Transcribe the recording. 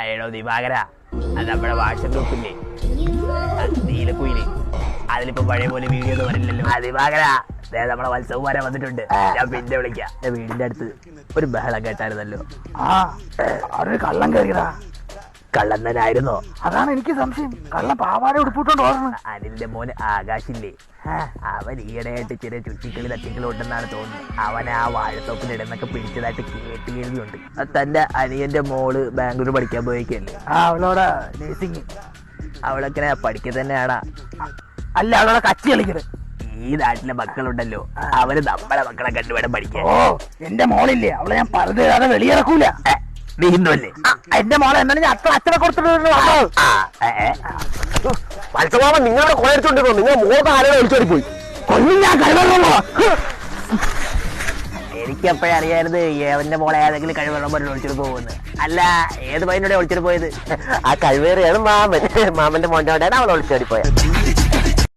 അയ്യടോ ദിവാകര അത് നമ്മുടെ വാട്സപ്പ് ഗ്രൂപ്പില്ലേ നീലക്കുയിൽ അതിലിപ്പോ പഴയ പോലെ വീഡിയോ ഒന്നും വരില്ലല്ലോ. ആ ദിവാകര നമ്മളെ വരാൻ വന്നിട്ടുണ്ട്. ഞാൻ പിന്നെ വിളിക്കാം. വീടിന്റെ അടുത്ത് ഒരു ബഹളം കേട്ടായിരുന്നല്ലോ. ആ അവിടെ കള്ളം കയറിയടാ കള്ളൻ തന്നെയായിരുന്നോ അതാണ് എനിക്ക് സംശയം. കള്ള പാവാട ഉടുപ്പിട്ടോണ്ട് ഓർമ്മ അനിലിന്റെ മോന് ആകാശില്ലേ? അവൻ ഈയിടെയായിട്ട് ചെറിയ ചുറ്റിക്കളി തട്ടിക്കളി ഉണ്ടെന്നാണ് തോന്നുന്നത്. അവൻ ആ വാഴത്തോപ്പിനിടന്നൊക്കെ പിടിച്ചതായിട്ട് കേട്ട് കേൾവിയുണ്ട് തന്റെ അനിയന്റെ മോൾ ബാംഗ്ലൂർ പഠിക്കാൻ പോയേക്കല്ലേ? ആ അവളോടെ നേഴ്സിംഗ്. അവളൊക്കെ പഠിക്കുക തന്നെയാടാ? അല്ല അവളോടെ കച്ചി കളിക്കരുത് ഈ നാട്ടിലെ മക്കളുണ്ടല്ലോ. അവർ നമ്മളെ മക്കളെ കണ്ടുവേണം പഠിക്കാൻ. ഓ എന്റെ മോളില്ലേ? അവളെ ഞാൻ പറഞ്ഞു വെളിയിറക്കൂല. നീ ഹിന്ദു അല്ലേ എന്റെ മോളെ എന്നാലും ഞാൻ അത്ര അച്ഛനെ കൊടുത്തിട്ട് മത്സ്യമാമ നിങ്ങളുടെ കൊലടിച്ചോണ്ടിരുന്നു നിങ്ങൾ മൂന്ന് ആളുകളെ ഒളിച്ചോടി പോയി. കൊല്ലും ഞാൻ കഴിവുള്ളൂ എനിക്കെപ്പോഴേ അറിയായിരുന്നു ഏവന്റെ മോളെ ഏതെങ്കിലും കഴിവുള്ള പോലെ ഒളിച്ചിട്ട് പോകുന്നത് അല്ല ഏത് പയ്യനോടെ ഒളിച്ചിട്ട് പോയത്? ആ കഴിവേറിയാണ് മാമൻ. മാമന്റെ മോന്റെ അവൾ ഒളിച്ചോടി പോയത്.